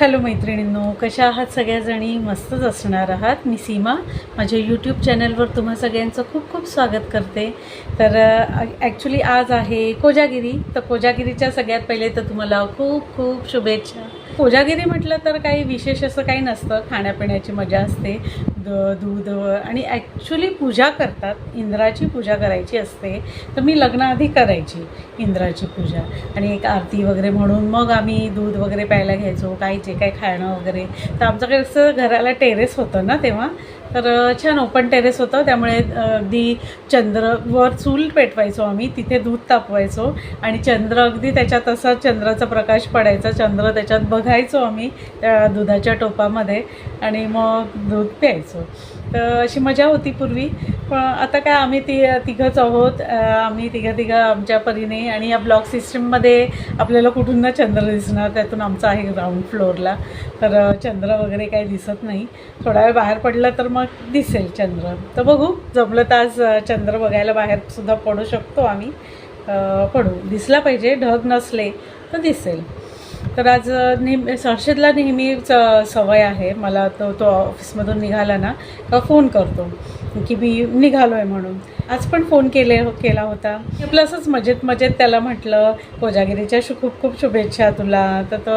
Hello मैत्रिणींनो कशा आहात सगळ्याजणी? मस्तच असणार आहात. मी सीमा. माझ्या यूट्यूब चॅनलवर तुम्हा सगळ्यांचं खूप खूप स्वागत करते. तर ॲक्च्युली आज आहे कोजागिरी. तर कोजागिरीच्या सगळ्यात पहिले तर तुम्हाला खूप खूप शुभेच्छा. कोजागिरी म्हटलं तर काही विशेष असं काही नसतं. खाण्यापिण्याची मजा असते द दूध आणि ॲक्च्युली पूजा करतात. इंद्राची पूजा करायची असते. तर मी लग्नाआधी करायची इंद्राची पूजा. आणि एक आरती वगैरे म्हणून मग आम्ही दूध वगैरे प्यायला घ्यायचो काही जे काही खाणं वगैरे. तर आमच्याकडे असं घराला टेरेस होतं ना तेव्हा तर छान ओपन टेरेस होतं. त्यामुळे अगदी चंद्र वर चूल पेटवायचो आम्ही. तिथे दूध तापवायचो. आणि चंद्र अगदी त्याच्यात असा चंद्राचा प्रकाश पडायचा. चंद्र त्याच्यात बघायचो आम्ही त्या दुधाच्या टोपामध्ये. आणि मग दूध प्यायचो. तर अशी मजा होती पूर्वी. पण आता काय आम्ही ती तिघंच आहोत. आम्ही तिघं तिघं आमच्या परीने आणि या ब्लॉक सिस्टीममध्ये आपल्याला कुठून ना चंद्र दिसणार त्यातून आमचं आहे ग्राउंड फ्लोअरला तर चंद्र वगैरे काही दिसत नाही. थोडा वेळ बाहेर पडला तर मग दिसेल चंद्र. तर बघू जमलं तर आज चंद्र बघायला बाहेरसुद्धा पडू शकतो आम्ही. पडू. दिसला पाहिजे ढग नसले तर दिसेल. तर आज नेहमी हर्षदला नेहमीच सवय आहे. मला तो तो ऑफिसमधून निघाला ना का फोन करतो की मी निघालो आहे म्हणून. आज पण फोन केले केला होता. आपलं असंच मजेत मजेत त्याला म्हटलं कोजागिरीच्या शु खूप खूप शुभेच्छा तुला. तर तो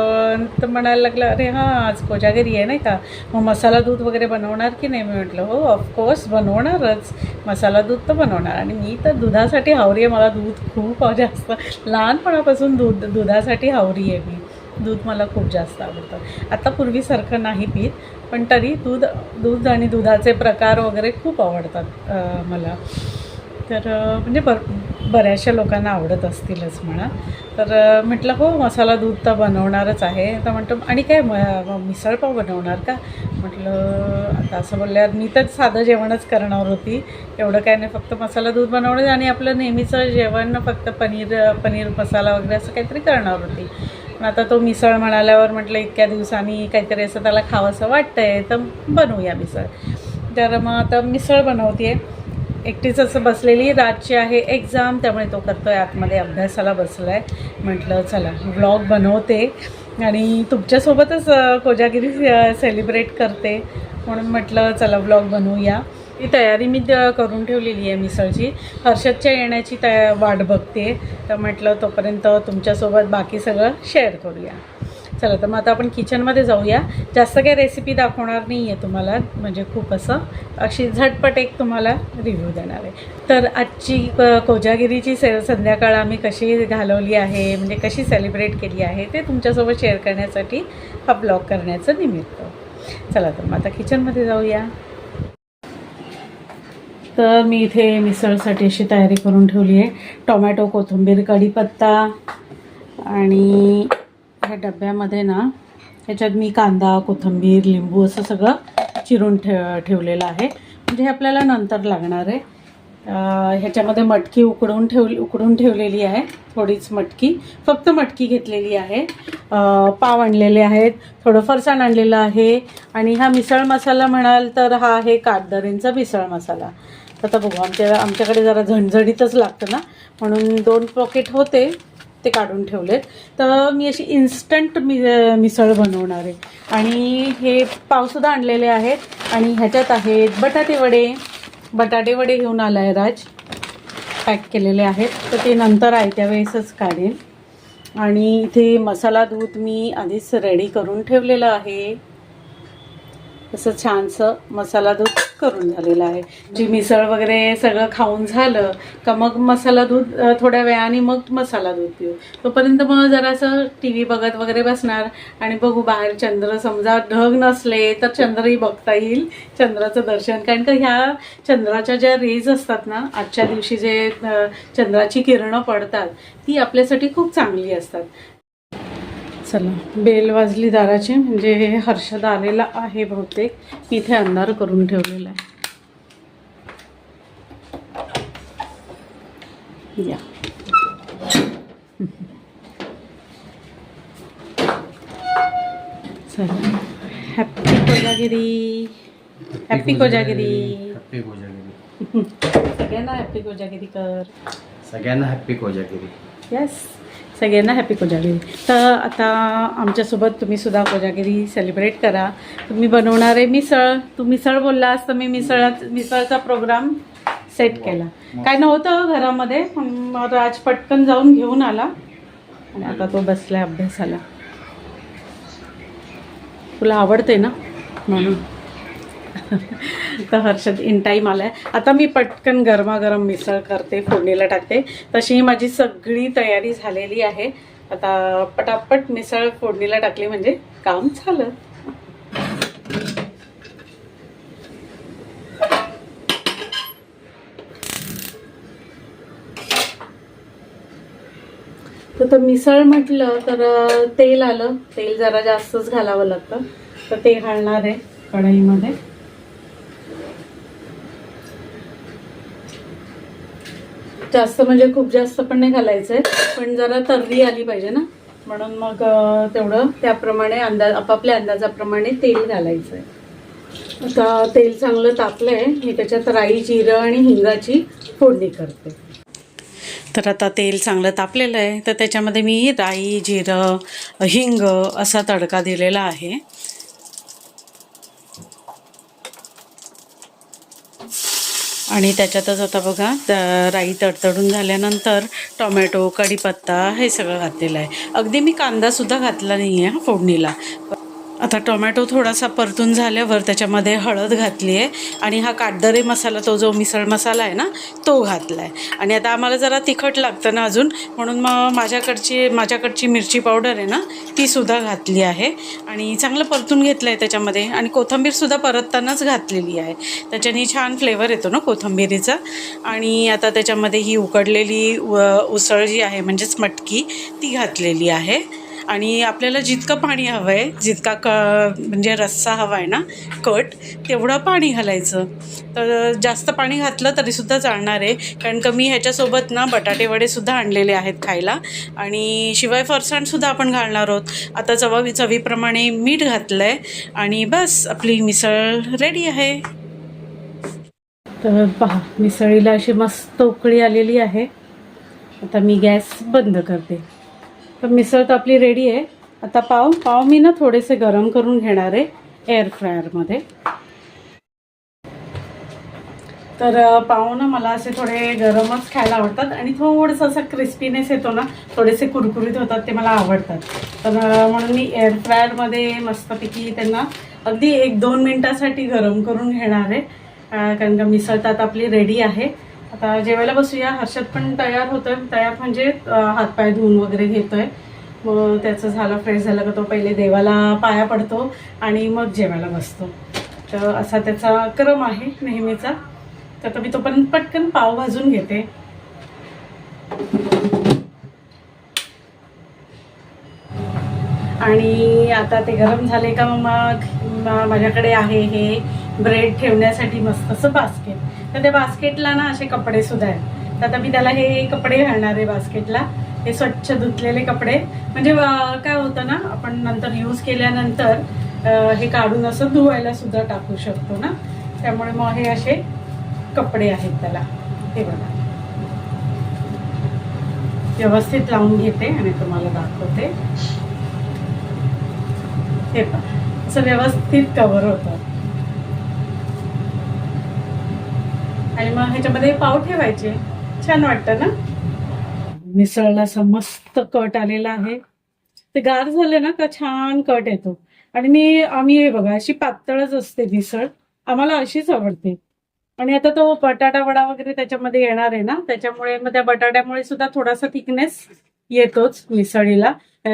तर म्हणायला लागला अरे हां आज कोजागिरी आहे नाही का? मग मसाला दूध वगैरे बनवणार की नाही? मी म्हटलं हो ऑफकोर्स बनवणारच. मसाला दूध तर बनवणार. आणि मी तर दुधासाठी हावरी आहे. मला दूध खूप जास्त लहानपणापासून दूध दुधासाठी हावरी आहे मी. दूध मला खूप जास्त आवडतं. आता पूर्वीसारखं नाही पीत पण तरी दूध दूध आणि दुधाचे प्रकार वगैरे खूप आवडतात मला. तर म्हणजे बर बऱ्याचशा लोकांना आवडत असतीलच म्हणा. तर म्हटलं हो मसाला दूध तर बनवणारच आहे. तर म्हणतो आणि काय म म- मिसळपाव बनवणार का? म्हटलं आता असं बोलल्यावर मी तर साधं जेवणच करणार होती. एवढं काय नाही फक्त मसाला दूध बनवणं आणि आपलं नेहमीचं जेवण फक्त पनीर पनीर मसाला वगैरे असं काहीतरी करणार होती. पण आता तो मिसळ म्हणाल्यावर म्हटलं इतक्या दिवसांनी काहीतरी असं त्याला खावंसं वाटतं आहे तर बनवूया मिसळ. तर मग आता मिसळ बनवते एकटीच असं बसलेली रातची आहे एक्झाम त्यामुळे तो करतो आहे आतमध्ये अभ्यासाला बसला आहे म्हटलं चला व्लॉग बनवते. आणि तुमच्यासोबतच कोजागिरी सेलिब्रेट करते. म्हणून म्हटलं चला व्लॉग बनवूया. ही तयारी मी करून ठेवलेली आहे मिसळची. हर्षदच्या येण्याची तया वाट बघते. तर म्हटलं तोपर्यंत तुमच्यासोबत बाकी सगळं शेअर करूया. चला तर मग आता आपण किचनमध्ये जाऊया. जास्त काही रेसिपी दाखवणार नाही आहे तुम्हाला. म्हणजे खूप असं अशी झटपट एक तुम्हाला रिव्ह्यू देणार आहे. तर आजची क- कोजागिरीची से संध्याकाळ आम्ही कशी घालवली आहे म्हणजे कशी सेलिब्रेट केली आहे ते तुमच्यासोबत शेअर करण्यासाठी हा ब्लॉग करण्याचं निमित्त. चला तर मग आता किचनमध्ये जाऊया. तर मी इथे मिसळसाठी अशी तयारी करून ठेवली आहे. टोमॅटो कोथिंबीर कढीपत्ता आणि ह्या डब्यामध्ये ना ह्याच्यात मी कांदा कोथिंबीर लिंबू असं सगळं चिरून ठेव ठेवलेलं आहे. म्हणजे हे आपल्याला नंतर लागणार आहे. ह्याच्यामध्ये मटकी उकडून ठेव उकडून ठेवलेली आहे. थोडीच मटकी फक्त मटकी घेतलेली आहे. पाव आणलेले आहेत थोडं फरसाण आणलेलं आहे. आणि हा मिसळ मसाला म्हणाल तर हा आहे कातदरींचा मिसळ मसाला. आता बघू आमच्या आमच्याकडे जरा झणझणीतच लागतं ना. म्हणून दोन पॉकेट होते ते काढून ठेवलेत. तर मी अशी इन्स्टंट मि मिसळ बनवणार आहे. आणि हे पावसुद्धा आणलेले आहेत. आणि ह्याच्यात आहेत बटाटे वडे. बटाटे वडे घेऊन आला आहे राज. पॅक केलेले आहेत. तर ते नंतर आहे त्यावेळेसच काढेल आणि इथे मसाला दूध मी आधीच रेडी करून ठेवलेलं आहे. असं छानसं मसाला दूध करून झालेलं आहे. जी मिसळ वगैरे सगळं खाऊन झालं का मग मसाला दूध थोड्या वेळाने मग मसाला दूध पिऊ. तोपर्यंत मग जरासं टी व्ही बघत वगैरे बसणार आणि बघू बाहेर चंद्र समजा ढग नसले तर चंद्रही बघता येईल चंद्राचं दर्शन. कारण का ह्या चंद्राच्या ज्या रेज असतात ना आजच्या दिवशी जे चंद्राची किरणं पडतात ती आपल्यासाठी खूप चांगली असतात. चला. बेल वाजली दाराची म्हणजे हर्षद आलेला आहे बहुतेक. मी इथे अंधार करून ठेवलेला आहे. या. चला. Happy Kojagiri happy Kojagiri happy Kojagiri सगळ्यांना हॅप्पी कोजागिरी कर. सगळ्यांना हॅप्पी कोजागिरी येस सगळ्यांना हॅपी कोजागिरी. तर आता आमच्यासोबत तुम्ही सुद्धा कोजागिरी सेलिब्रेट करा. तुम्ही बनवणारे मिसळ तू मिसळ बोललास तर मी मिसळ मिसळचा प्रोग्राम सेट केला. काय नव्हतं घरामध्ये मग राज पटकन जाऊन घेऊन आला. आणि आता तो बसलाय अभ्यासाला. तुला आवडते ना? म्हणून. तर हर्षद इन टाईम आलाय. आता मी पटकन गरमागरम मिसळ करते फोडणीला टाकते. तशी माझी सगळी तयारी झालेली आहे. आता पटापट मिसळ फोडणीला टाकली म्हणजे काम झालं. तर मिसळ म्हटलं तर तेल आलं. तेल जरा जास्तच घालावं लागतं. तर ते घालणार आहे कढईमध्ये. जास्त म्हणजे खूप जास्त पण नाही घालायचं आहे पण जरा तर्री आली पाहिजे ना. म्हणून मग तेवढं. त्याप्रमाणे अंदाज आपापल्या अंदाजाप्रमाणे तेल घालायचं आहे आता तेल चांगलं तापलं आहे मी त्याच्यात राई जिरं आणि हिंगाची फोडणी करते. तर आता तेल चांगलं तापलेलं आहे. तर त्याच्यामध्ये मी राई जिरं हिंग असा तडका दिलेला आहे. आणि त्याच्यातच आता बघा राई तडतडून झाल्यानंतर टोमॅटो कढीपत्ता हे सगळं घातलेलं आहे. अगदी मी कांदासुद्धा घातला नाही आहे फोडणीला. आता टोमॅटो थोडासा परतून झाल्यावर त्याच्यामध्ये हळद घातली आहे आणि हा काटदरे मसाला तो जो मिसळ मसाला आहे ना तो घातला आहे. आणि आता आम्हाला जरा तिखट लागतं ना अजून म्हणून मग माझ्याकडची माझ्याकडची मिरची पावडर आहे ना ती सुद्धा घातली आहे. आणि चांगलं परतून घेतलं आहे त्याच्यामध्ये. आणि कोथिंबीरसुद्धा परततानाच घातलेली आहे. त्याच्याने छान फ्लेवर येतो ना कोथिंबीरीचा. आणि आता त्याच्यामध्ये ही उकडलेली व- उसळ जी आहे म्हणजेच मटकी ती घातलेली आहे. आणि आपल्याला जितकं पाणी हवं आहे जितका क म्हणजे रस्सा हवा आहे ना कट तेवढं पाणी घालायचं. तर जास्त पाणी घातलं तरीसुद्धा चालणार आहे. कारण का मी ह्याच्यासोबत ना बटाटेवडेसुद्धा आणलेले आहेत खायला. आणि शिवाय फरसाणसुद्धा आपण घालणार आहोत. आता चवा चवीप्रमाणे मीठ घातलं आहे आणि बस आपली मिसळ रेडी आहे. तर पहा मिसळीला अशी मस्त उकळी आलेली आहे. आता मी गॅस बंद करते. तर मिसळ तर आपली रेडी आहे. आता पाव पाव मी ना थोडेसे गरम करून घेणार आहे एअर फ्रायरमध्ये तर पाव ना मला असे थोडे गरमच खायला आवडतात आणि थोडंसं असं क्रिस्पीनेस येतो ना थोडेसे कुरकुरीत होतात ते मला आवडतात. तर म्हणून मी एअर फ्रायरमध्ये मस्तपैकी त्यांना अगदी एक दोन मिनटासाठी गरम करून घेणार आहे. कारण का मिसळ तर आता आपली रेडी आहे. आता जेवायला बसूया. हर्षद पण तयार होतोय. तयार म्हणजे हातपाय धुवून वगैरे घेतोय. मग त्याचं झालं फ्रेश झालं का तो पहिले देवाला पाया पडतो आणि मग जेवायला बसतो. तर असा त्याचा क्रम आहे नेहमीचा. तर आता मी तोपर्यंत पटकन पाव भाजून घेते. आणि आता ते गरम झाले का मग माझ्याकडे आहे हे ब्रेड ठेवण्यासाठी मस्त असं बास्केट तर त्या बास्केटला ना असे कपडे सुद्धा आहेत. तर आता मी त्याला हे कपडे घालणार आहे बास्केटला. हे स्वच्छ धुतलेले कपडे. म्हणजे काय होतं ना आपण नंतर यूज केल्यानंतर हे काढून असं धुवायला सुद्धा टाकू शकतो ना. त्यामुळे मग हे असे कपडे आहेत त्याला. हे बघा. व्यवस्थित लावून घेते आणि तुम्हाला दाखवते. हे पण असं व्यवस्थित कवर होतं. आणि मग ह्याच्यामध्ये पाव ठेवायचे. छान वाटतं ना? मिसळला असा मस्त कट आलेला आहे. ते गार झाले ना का छान कट येतो. आणि मी आम्ही हे बघा अशी पातळच असते मिसळ. आम्हाला अशीच आवडते. आणि आता तो बटाटा वडा वगैरे त्याच्यामध्ये येणार आहे ना? त्याच्यामुळे मग त्या बटाट्यामुळे सुद्धा थोडासा थिकनेस येतोच मिसळीला.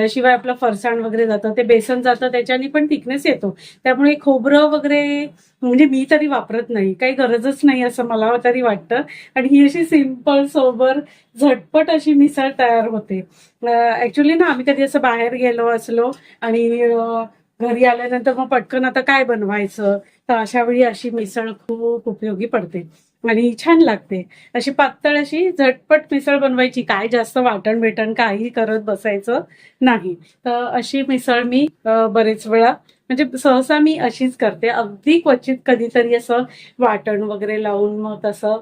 शिवाय आपलं फरसाण वगैरे जातं ते बेसन जातं त्याच्याने पण थिकनेस येतो. त्यामुळे खोबरं वगैरे म्हणजे मी तरी वापरत नाही. काही गरजच नाही असं मला तरी वाटतं. आणि ही अशी सिंपल सोबर झटपट अशी मिसळ तयार होते. ऍक्च्युली ना आम्ही कधी असं बाहेर गेलो असलो आणि घरी आल्यानंतर मग पटकन आता काय बनवायचं? तर अशा वेळी अशी मिसळ खूप उपयोगी पडते. आणि छान लागते. अशी पातळ अशी झटपट मिसळ बनवायची. काय जास्त वाटण बिटण काही करत बसायचं नाही. तर अशी मिसळ मी बरेच वेळा म्हणजे सहसा मी अशीच करते. अगदी क्वचित कधीतरी असं वाटण वगैरे लावून मग तसं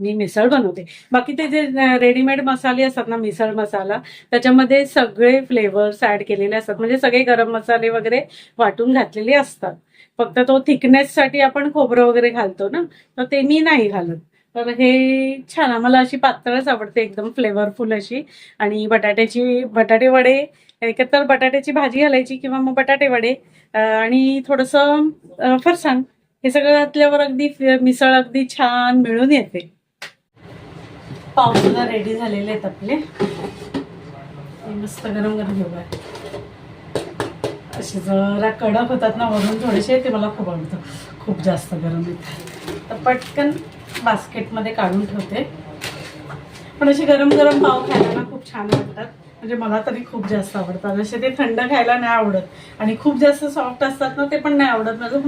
मी मिसळ बनवते. बाकी ते जे रेडीमेड मसाले असतात ना मिसळ मसाला त्याच्यामध्ये सगळे फ्लेवर्स ऍड केलेले असतात. म्हणजे सगळे गरम मसाले वगैरे वाटून घातलेले असतात. फक्त तो थिकनेससाठी आपण खोबरं वगैरे घालतो ना तर ते मी नाही घालत. तर हे छान आम्हाला अशी पातळच आवडते एकदम फ्लेवरफुल अशी. आणि बटाट्याची बटाटे वडे एकतर बटाट्याची भाजी घालायची किंवा मग बटाटे वडे आणि थोडंसं फरसाण. हे सगळं घातल्यावर अगदी मिसळ अगदी छान मिळून येते. पावसुद्धा रेडी झालेले आहेत आपले. मस्त गरम गरम घेऊ असे जरा कडक होतात ना वरून थोडेसे ते मला खूप आवडतं. खूप जास्त गरम येतात तर पटकन बास्केटमध्ये काढून ठेवते. पण असे गरम गरम पाव खायला ना खूप छान वाटतात. म्हणजे मला तरी खूप जास्त आवडतात जसे ते थंड खायला नाही आवडत. आणि खूप जास्त सॉफ्ट असतात ना ते पण नाही आवडत. माझं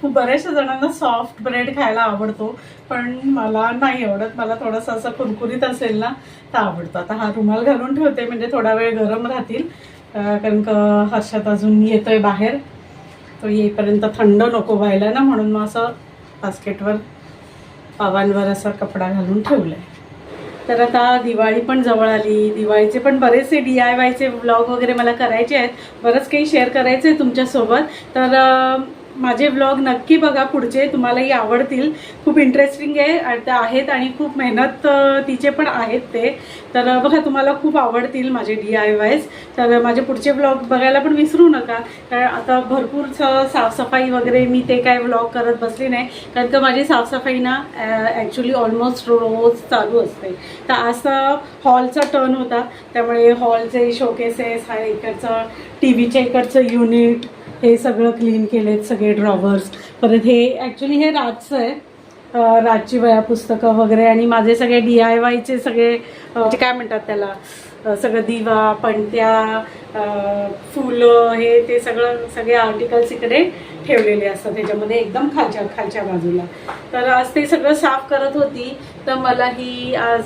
खूप बऱ्याचशा जणांना सॉफ्ट ब्रेड खायला आवडतो. पण मला नाही आवडत. मला थोडंसं असं कुरकुरीत असेल ना तर आवडतं. आता हा रुमाल घालून ठेवते म्हणजे थोडा वेळ गरम राहतील. कारण का हर्षात अजून येतोय बाहेर. तो येईपर्यंत थंड नको व्हायला ना म्हणून मग असं बास्केटवर पावांवर असा कपडा घालून ठेवलाय. तर आता दिवाळी पण जवळ आली. दिवाळीचे पण बरेचसे डी आय वायचे व्लॉग वगैरे मला करायचे आहेत. बरंच काही शेअर करायचं आहे तुमच्यासोबत. तर माझे व्लॉग नक्की बघा पुढचे तुम्हालाही आवडतील. खूप इंटरेस्टिंग आहे आणि ते आहेत आणि खूप मेहनत तिचे पण आहेत ते. तर बघा तुम्हाला खूप आवडतील माझे डी आय वायज तर माझे पुढचे व्लॉग बघायला पण विसरू नका. कारण आता भरपूर स- साफसफाई वगैरे मी ते काय व्लॉग करत बसली नाही. कारण का माझी साफसफाई ना ॲक्च्युली ऑलमोस्ट रोज चालू असते. तर आज हॉलचा टर्न होता. त्यामुळे हॉलचे शोकेसेस हा इकडचं टी व्हीच्या इकडचं युनिट हे सगळं क्लीन केलेत सगळे ड्रॉवर्स परत हे ॲक्च्युली हे राजचं आहे. रातची राजची वया पुस्तकं वगैरे आणि माझे सगळे डी आय वायचे सगळे काय म्हणतात त्याला सगळं दिवा पणत्या फुलं हे ते सगळं सगळे आर्टिकल्स इकडे ठेवलेले असतात. त्याच्यामध्ये एकदम खालच्या खालच्या बाजूला. तर आज ते सगळं साफ करत होती. तर मला ही आज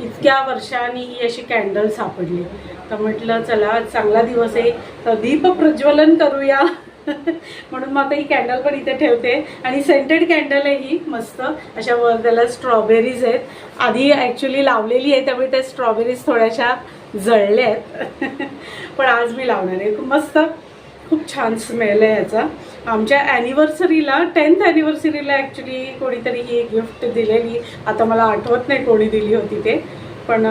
इतक्या वर्षांनी ही अशी कॅन्डल सापडली. तर म्हटलं चला आज चांगला दिवस आहे तर दीप प्रज्वलन करूया. म्हणून मग आता ही कॅन्डल पण इथे ठेवते. आणि सेंटेड कॅन्डल आहे ही मस्त. अशा वर त्याला स्ट्रॉबेरीज आहेत. आधी ॲक्च्युली लावलेली आहे त्यामुळे त्या स्ट्रॉबेरीज थोड्याशा जळल्या आहेत. पण आज मी लावणार आहे. खूप मस्त. खूप छान स्मेल आहे याचा. आमच्या ॲनिव्हर्सरीला टेन्थ ॲनिव्हर्सरीला ॲक्च्युली कोणीतरी ही गिफ्ट दिलेली. आता मला आठवत नाही कोणी दिली होती ते. पण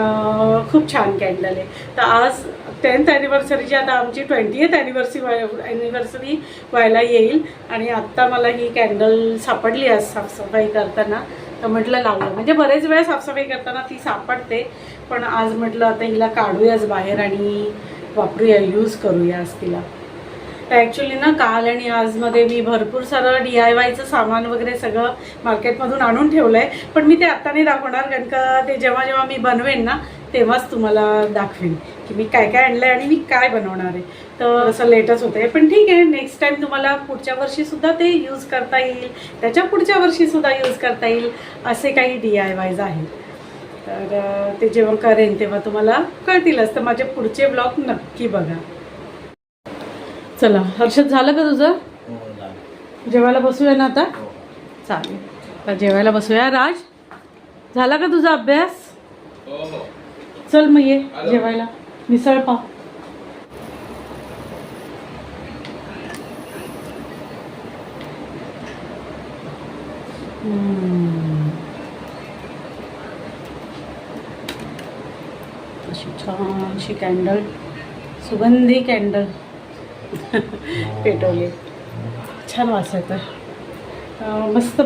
खूप छान कॅन्डल आहे. तर आज टेन्थ ॲनिव्हर्सरीची आता आमची ट्वेंटी एथ ॲनिव्हर्सरी ॲनिव्हर्सरी व्हायला येईल. आणि आत्ता मला ही कॅन्डल सापडली आज साफसफाई करताना. तर म्हटलं लावलं. म्हणजे बरेच वेळा साफसफाई करताना ती सापडते. पण आज म्हटलं आता हिला काढूयाच बाहेर आणि वापरूया यूज करूया आज तिला. ॲक्च्युली ना काल आणि आजमध्ये मी भरपूर सारं डी आय वायचं सामान वगैरे सगळं मार्केटमधून आणून ठेवलं आहे पण मी ते आत्ता नाही दाखवणार कारण का ते जेव्हा जेव्हा मी बनवेन ना तेव्हाच तुम्हाला दाखवेन की मी काय काय आणलं आहे आणि मी काय बनवणार आहे. तर असं लेटच होतं आहे पण ठीक आहे नेक्स्ट टाईम तुम्हाला पुढच्या वर्षीसुद्धा ते यूज करता येईल. त्याच्या पुढच्या वर्षीसुद्धा यूज करता येईल असे काही डी आय वायज आहेत. तर ते जेव्हा करेन तेव्हा तुम्हाला कळतीलच. तर माझे पुढचे ब्लॉग नक्की बघा. चला हर्षद झालं का तुझं? हो जेवायला बसूया ना आता? हो. चालेल. तर जेवायला बसूया. राज झाला का तुझा अभ्यास? हो चल मग ये जेवायला. मिसळ पाव. हम्म. अशी छानशी कॅन्डल सुगंधी कॅन्डल पेटवले. छान वास येतं मस्त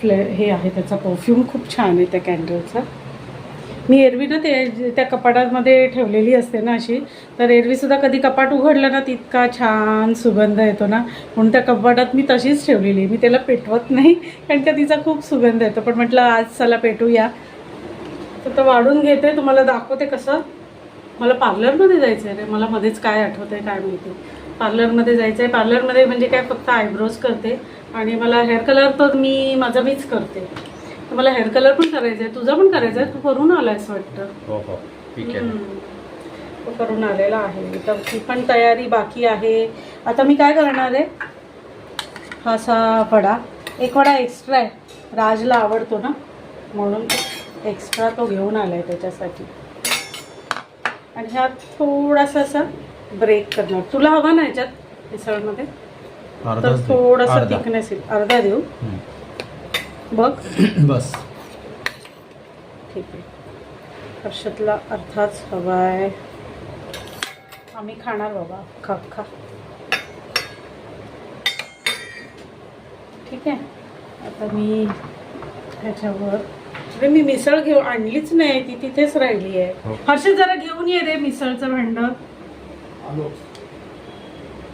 फ्ले हे आहे त्याचा परफ्यूम खूप छान आहे त्या कॅन्डलचा मी एरवी ना ते त्या कपाटामध्ये ठेवलेली असते ना अशी. तर एरवीसुद्धा कधी कपाट उघडलं ना तितका छान सुगंध येतो ना. म्हणून त्या कपाटात मी तशीच ठेवलेली. आहे. मी त्याला पेटवत नाही कारण का तिचा खूप सुगंध येतो. पण म्हटलं आज चला पेटूया. तर तो वाढून घेते. तुम्हाला दाखवते कसं. मला पार्लरमध्ये जायचं आहे रे. मला मध्येच काय आठवतं आहे काय माहिती. पार्लरमध्ये जायचं आहे पार्लरमध्ये म्हणजे काय फक्त आयब्रोज करते आणि मला हेअर कलर तर मी माझा मीच करते. तर मला हेअर कलर पण करायचा आहे तुझा पण करायचा आहे तू करून आलायस वाटतं? हो हो. ठीक आहे. करून आलेला आहे. तर ती पण तयारी बाकी आहे. आता मी काय करणार आहे? हा असा वडा. एक वडा एक्स्ट्रा आहे. राजला आवडतो ना? म्हणून एक्स्ट्रा तो घेऊन आला आहे त्याच्यासाठी. आणि ह्यात थोडासा असा ब्रेक करणार. तुला हवा ना ह्याच्यात मिसळमध्ये? तर थोडासा थिकनेस येईल. अर्धा देऊ. बघ. बस. ठीक आहे. हर्षदला अर्धाच हवा आहे. आम्ही खाणार बाबा. अख्खा अख्खा ठीक आहे. आता मी ह्याच्यावर अरे मी मिसळ घेऊ आणलीच नाही. ती तिथेच राहिली आहे. हो. हर्षद जरा घेऊन ये रे मिसळचं भांड.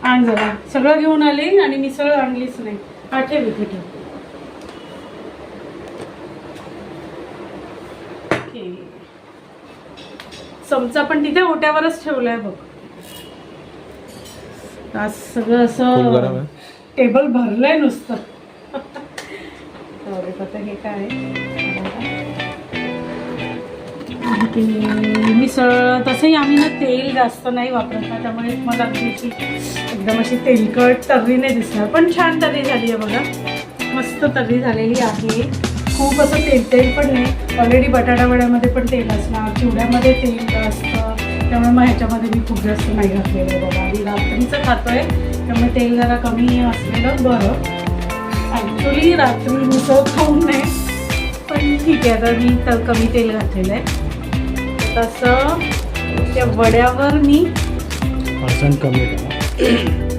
आण जरा. सगळं घेऊन आले आणि मिसळ आणलीच नाही. हा ठेव ओके. चमचा पण तिथे ओट्यावरच ठेवलाय बघ. आज सगळं असं टेबल भरलंय नुसतं. आता हे काय? ते मिसळ तसंही आम्ही ना तेल जास्त नाही वापरत ना त्यामुळे मला अगदी अशी एकदम अशी तेलकट तर्री नाही दिसणार. पण छान तर्री झाली आहे बघा. मस्त तर्री झालेली आहे. खूप असं तेल तेल पण नाही ऑलरेडी बटाटावड्यामध्ये पण तेल असणार चिवड्यामध्ये तेल असतं त्यामुळे मग ह्याच्यामध्ये मी खूप जास्त नाही घातलेलं आहे बघा. मी रात्रीचं खातोय त्यामुळे तेल जरा कमी असलेलं बरं. ॲक्च्युली रात्री मिसळ खाऊन नाही. पण ठीक आहे आता मी तर कमी तेल घातलेलं आहे. तसं त्या वड्यावर मी पर्सेंट कमी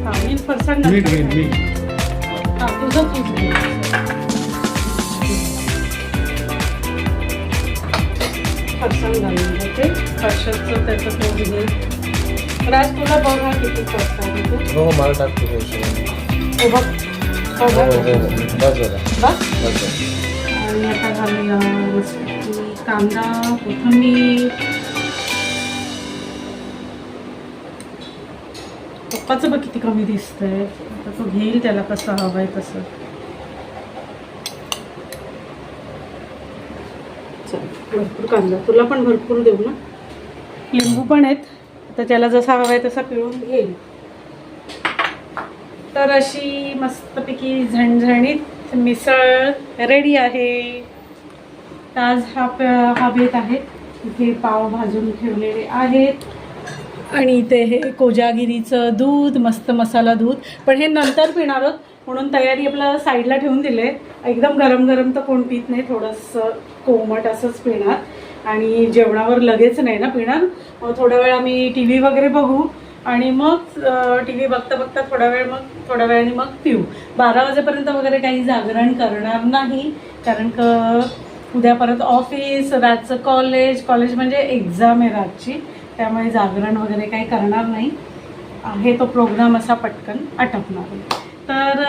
हा मी फरसाण मीठ मीठ. मीठ हा तुझं तूच घे. फरसाण घालून घेते. फरशाचं त्याचं घे. राज तुला बघ हा किती फरसाण आहे हो मला टाकतो ते बघ हो हो हो बघ. हो बस झाला बघ. बस झाला आणि आता घालूया कांदा कोथिंबीर पप्पाचं बघ किती कमी दिसतंय. आता तो घेईल त्याला कसं हवंय तसं. चल भरपूर कांदा. तुला पण भरपूर देऊ ना? लिंबू पण आहेत. तर त्याला जसा हवाय तसा पिळून घेईल. तर अशी मस्तपैकी झणझणीत मिसळ रेडी आहे. आज हा हा बेत आहे. इथे पाव भाजून ठेवलेले आहेत. आणि इथे हे कोजागिरीचं दूध मस्त मसाला दूध. पण हे नंतर पिणार आहोत म्हणून तयारी आपल्या साईडला ठेवून दिले. एकदम गरम गरम तर कोण पित नाही थोडंसं कोमट असंच पिणार. आणि जेवणावर लगेच नाही ना पिणार. मग थोडा वेळ आम्ही टी व्ही वगैरे बघू आणि मग टी व्ही बघता बघता थोडा वेळ मग थोड्या वेळाने मग पिऊ. बारा वाजेपर्यंत वगैरे काही जागरण करणार नाही कारण क उद्या परत ऑफिस रातचं कॉलेज कॉलेज म्हणजे एक्झाम आहे रातची. त्यामुळे जागरण वगैरे काही करणार नाही. आहे तो प्रोग्राम असा पटकन आटपणार तर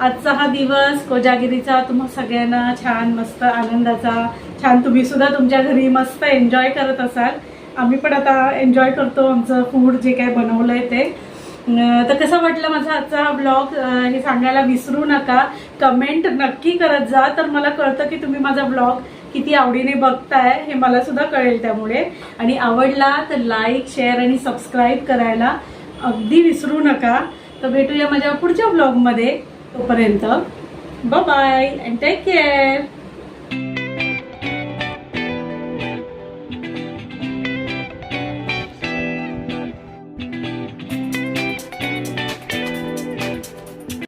आजचा हा दिवस कोजागिरीचा तुम्हा सगळ्यांना छान मस्त आनंदाचा छान तुम्ही सुद्धा तुमच्या घरी मस्त एन्जॉय करत असाल. आम्ही पण आता एन्जॉय करतो आमचं फूड जे काय बनवलं आहे ते तर कसं वाटलं माझा आजचा हा ब्लॉग हे सांगायला विसरू नका. कमेंट नक्की करत जा. तर मला कळतं की तुम्ही माझा ब्लॉग किती आवडीने बघताय हे मला सुद्धा कळेल त्यामुळे. आणि आवडला तर लाईक शेअर आणि सबस्क्राईब करायला अगदी विसरू नका. तर भेटूया माझ्या पुढच्या ब्लॉगमध्ये तोपर्यंत बाय अँड टेक केअर